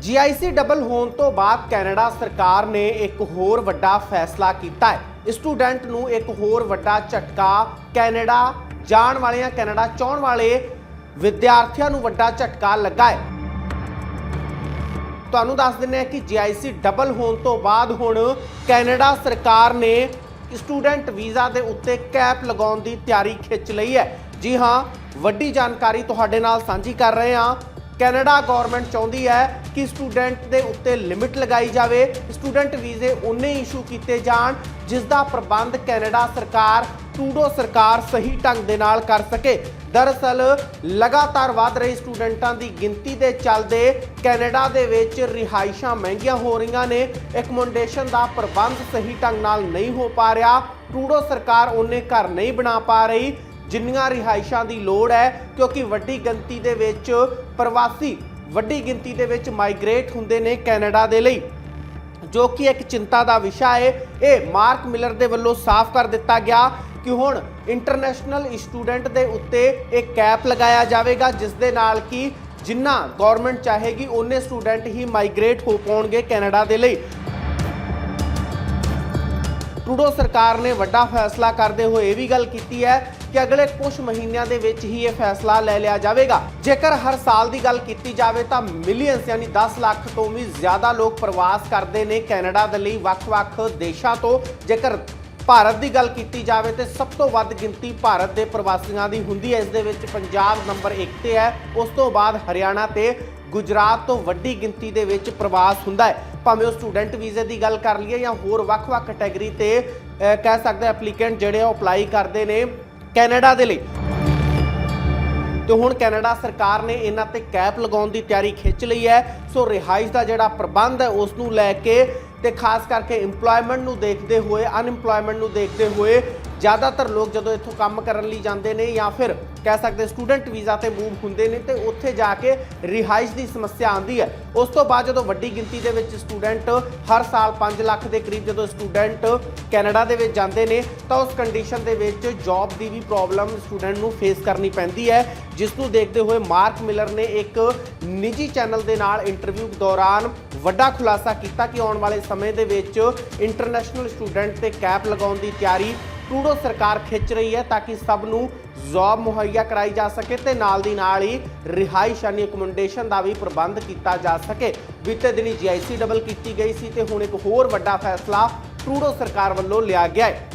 GIC double ਹੋਣ ਤੋਂ ਬਾਅਦ ਕੈਨੇਡਾ ਸਰਕਾਰ ਨੇ ਇੱਕ ਹੋਰ ਵੱਡਾ ਫੈਸਲਾ ਕੀਤਾ ਹੈ। ਸਟੂਡੈਂਟ ਨੂੰ ਇੱਕ ਹੋਰ ਵੱਡਾ ਝਟਕਾ ਕੈਨੇਡਾ ਜਾਣ ਵਾਲਿਆਂ, ਕੈਨੇਡਾ ਚਾਹਣ ਵਾਲੇ ਵਿਦਿਆਰਥੀਆਂ ਨੂੰ ਵੱਡਾ ਝਟਕਾ ਲੱਗਾ ਹੈ। ਤੁਹਾਨੂੰ ਦੱਸ ਦਿੰਦੇ ਹਾਂ ਕਿ GIC ਡਬਲ ਹੋਣ ਤੋਂ ਬਾਅਦ ਹੁਣ ਕੈਨੇਡਾ ਸਰਕਾਰ ਨੇ ਸਟੂਡੈਂਟ ਵੀਜ਼ਾ ਦੇ ਉੱਤੇ ਕੈਪ ਲਗਾਉਣ ਦੀ ਤਿਆਰੀ ਖਿੱਚ ਲਈ ਹੈ। ਜੀ ਹਾਂ, ਵੱਡੀ ਜਾਣਕਾਰੀ ਤੁਹਾਡੇ ਨਾਲ ਸਾਂਝੀ ਕਰ ਰਹੇ ਹਾਂ। ਕੈਨੇਡਾ ਗਵਰਨਮੈਂਟ ਚਾਹੁੰਦੀ ਹੈ ਕਿ ਸਟੂਡੈਂਟ ਦੇ ਉੱਤੇ ਲਿਮਿਟ ਲਗਾਈ ਜਾਵੇ, ਸਟੂਡੈਂਟ ਵੀਜ਼ੇ ਉਨੇ ਇਸ਼ੂ ਕੀਤੇ ਜਾਣ ਜਿਸ ਦਾ ਪ੍ਰਬੰਧ ਕੈਨੇਡਾ ਸਰਕਾਰ ਟੂਡੋ ਸਰਕਾਰ ਸਹੀ ਢੰਗ ਦੇ ਨਾਲ ਕਰ ਸਕੇ। ਦਰਅਸਲ, ਲਗਾਤਾਰ ਵਧ ਰਹੀ ਸਟੂਡੈਂਟਾਂ ਦੀ ਗਿਣਤੀ ਦੇ ਚੱਲਦੇ ਕੈਨੇਡਾ ਦੇ ਵਿੱਚ ਰਿਹਾਇਸ਼ਾਂ ਮਹਿੰਗੀਆਂ ਹੋ ਰਹੀਆਂ ਨੇ। ਐਕਮੋਡੇਸ਼ਨ ਦਾ ਪ੍ਰਬੰਧ ਸਹੀ ਢੰਗ ਨਾਲ ਨਹੀਂ ਹੋ ਪਾ ਰਿਹਾ। ਟੂਡੋ ਸਰਕਾਰ ਉਹਨੇ ਘਰ ਨਹੀਂ ਬਣਾ ਪਾ ਰਹੀ। ਜਿੰਨੀਆਂ ਰਿਹਾਇਸ਼ਾਂ ਦੀ ਲੋੜ ਹੈ, ਕਿਉਂਕਿ ਵੱਡੀ ਗਿਣਤੀ ਦੇ ਵਿੱਚ ਪ੍ਰਵਾਸੀ ਵੱਡੀ ਗਿਣਤੀ ਦੇ ਵਿੱਚ ਮਾਈਗ੍ਰੇਟ ਹੁੰਦੇ ਨੇ ਕੈਨੇਡਾ ਦੇ ਲਈ। ਜੋ ਕਿ ਇੱਕ ਚਿੰਤਾ ਦਾ ਵਿਸ਼ਾ ਹੈ, ਇਹ ਮਾਰਕ ਮਿਲਰ ਦੇ ਵੱਲੋਂ ਸਾਫ਼ ਕਰ ਦਿੱਤਾ ਗਿਆ ਕਿ ਹੁਣ ਇੰਟਰਨੈਸ਼ਨਲ ਸਟੂਡੈਂਟ ਦੇ ਉੱਤੇ ਇੱਕ ਕੈਪ ਲਗਾਇਆ ਜਾਵੇਗਾ, ਜਿਸ ਦੇ ਨਾਲ ਕਿ ਜਿੰਨਾ ਗਵਰਨਮੈਂਟ ਚਾਹੇਗੀ, ਉਹਨੇ ਸਟੂਡੈਂਟ ਹੀ ਮਾਈਗ੍ਰੇਟ ਹੋ ਪਾਉਣਗੇ ਕੈਨੇਡਾ ਦੇ ਲਈ। ਟਰੂਡੋ ਸਰਕਾਰ ਨੇ ਵੱਡਾ ਫੈਸਲਾ ਕਰਦੇ ਹੋਏ ਇਹ ਵੀ ਗੱਲ ਕੀਤੀ ਹੈ ਕਿ ਅਗਲੇ ਕੁਝ ਮਹੀਨਿਆਂ ਦੇ ਵਿੱਚ ਹੀ ਇਹ ਫੈਸਲਾ ਲੈ ਲਿਆ ਜਾਵੇਗਾ। ਜੇਕਰ ਹਰ ਸਾਲ ਦੀ ਗੱਲ ਕੀਤੀ ਜਾਵੇ ਤਾਂ ਮਿਲੀਅਨਸ ਯਾਨੀ 10 ਲੱਖ ਤੋਂ ਵੀ ਜ਼ਿਆਦਾ ਲੋਕ ਪ੍ਰਵਾਸ ਕਰਦੇ ਨੇ ਕੈਨੇਡਾ ਦੇ ਲਈ ਵੱਖ-ਵੱਖ ਦੇਸ਼ਾਂ ਤੋਂ। ਜੇਕਰ ਭਾਰਤ ਦੀ ਗੱਲ ਕੀਤੀ ਜਾਵੇ ਤੇ ਸਭ ਤੋਂ ਵੱਧ ਗਿਣਤੀ ਭਾਰਤ ਦੇ ਪ੍ਰਵਾਸੀਆਂ ਦੀ ਹੁੰਦੀ ਹੈ। ਇਸ ਦੇ ਵਿੱਚ ਪੰਜਾਬ ਨੰਬਰ 1 ਤੇ ਹੈ। ਉਸ ਤੋਂ ਬਾਅਦ ਹਰਿਆਣਾ ਤੇ ਗੁਜਰਾਤ ਤੋਂ ਵੱਡੀ ਗਿਣਤੀ ਦੇ ਵਿੱਚ ਪ੍ਰਵਾਸ ਹੁੰਦਾ ਹੈ। ਭਾਵੇਂ ਉਹ ਸਟੂਡੈਂਟ ਵੀਜ਼ੇ ਦੀ ਗੱਲ ਕਰ ਲਈਏ ਜਾਂ ਹੋਰ ਵੱਖ-ਵੱਖ ਕੈਟਾਗਰੀ ਤੇ ਕਹਿ ਸਕਦੇ ਐਪਲੀਕੈਂਟ ਜਿਹੜੇ ਆ ਉਹ ਅਪਲਾਈ ਕਰਦੇ ਨੇ ਕੈਨੇਡਾ ਦੇ ਲਈ। ਤੇ ਹੁਣ ਕੈਨੇਡਾ ਸਰਕਾਰ ਨੇ ਇਹਨਾਂ ਤੇ ਕੈਪ ਲਗਾਉਣ ਦੀ ਤਿਆਰੀ ਖਿੱਚ ਲਈ ਹੈ। ਸੋ ਰਿਹਾਇਸ਼ ਦਾ ਜਿਹੜਾ ਪ੍ਰਬੰਧ ਹੈ ਉਸ ਨੂੰ ਲੈ ਕੇ ਤੇ ਖਾਸ ਕਰਕੇ EMPLOYMENT ਨੂੰ ਦੇਖਦੇ ਹੋਏ ਅਨਇੰਪਲੋਇਮੈਂਟ ਨੂੰ ਦੇਖਦੇ ਹੋਏ ਜ਼ਿਆਦਾਤਰ ਲੋਕ ਜਦੋਂ ਇੱਥੋਂ ਕੰਮ ਕਰਨ ਲਈ ਜਾਂਦੇ ਨੇ ਜਾਂ ਫਿਰ ਕਹਿ ਸਕਦੇ ਸਟੂਡੈਂਟ ਵੀਜ਼ਾ ਤੇ ਮੂਵ ਹੁੰਦੇ ਨੇ ਤੇ ਉੱਥੇ ਜਾ ਕੇ ਰਿਹਾਇਸ਼ ਦੀ ਸਮੱਸਿਆ ਆਉਂਦੀ ਹੈ। ਉਸ ਤੋਂ ਬਾਅਦ ਜਦੋਂ ਵੱਡੀ ਗਿਣਤੀ ਦੇ ਵਿੱਚ ਸਟੂਡੈਂਟ ਹਰ ਸਾਲ 5 ਲੱਖ ਦੇ ਕਰੀਬ ਜਦੋਂ ਸਟੂਡੈਂਟ ਕੈਨੇਡਾ ਦੇ ਵਿੱਚ ਜਾਂਦੇ ਨੇ, ਤਾਂ ਉਸ ਕੰਡੀਸ਼ਨ ਦੇ ਵਿੱਚ ਜੌਬ ਦੀ ਵੀ ਪ੍ਰੋਬਲਮ ਸਟੂਡੈਂਟ ਨੂੰ ਫੇਸ ਕਰਨੀ ਪੈਂਦੀ ਹੈ। ਜਿਸ ਨੂੰ ਦੇਖਦੇ ਹੋਏ ਮਾਰਕ ਮਿਲਰ ਨੇ ਇੱਕ ਨਿੱਜੀ ਚੈਨਲ ਦੇ ਨਾਲ ਇੰਟਰਵਿਊ ਦੌਰਾਨ ਵੱਡਾ ਖੁਲਾਸਾ ਕੀਤਾ ਕਿ ਆਉਣ ਵਾਲੇ ਸਮੇਂ ਦੇ ਵਿੱਚ ਇੰਟਰਨੈਸ਼ਨਲ ਸਟੂਡੈਂਟ ਤੇ ਕੈਪ ਲਗਾਉਣ ਦੀ ਤਿਆਰੀ ਟੂਡੋ ਸਰਕਾਰ ਖਿੱਚ ਰਹੀ ਹੈ ਤਾਂ ਕਿ ਸਭ ਨੂੰ ਜੌਬ ਮੁਹੱਈਆ ਕਰਾਈ ਜਾ ਸਕੇ ਤੇ ਨਾਲ ਦੀ ਨਾਲ ਹੀ ਰਿਹਾਇਸ਼ ਯਾਨੀ ਅਕਮੋਡੇਸ਼ਨ ਦਾ ਵੀ ਪ੍ਰਬੰਧ ਕੀਤਾ ਜਾ ਸਕੇ। ਬੀਤੇ ਦਿਨੀ ਜੀਆਈਸੀ ਡਬਲ ਕੀਤੀ ਗਈ ਸੀ ਤੇ ਹੁਣ ਇੱਕ ਹੋਰ ਵੱਡਾ ਫੈਸਲਾ ਟਰੂਡੋ ਸਰਕਾਰ ਵੱਲੋਂ ਲਿਆ ਗਿਆ ਹੈ।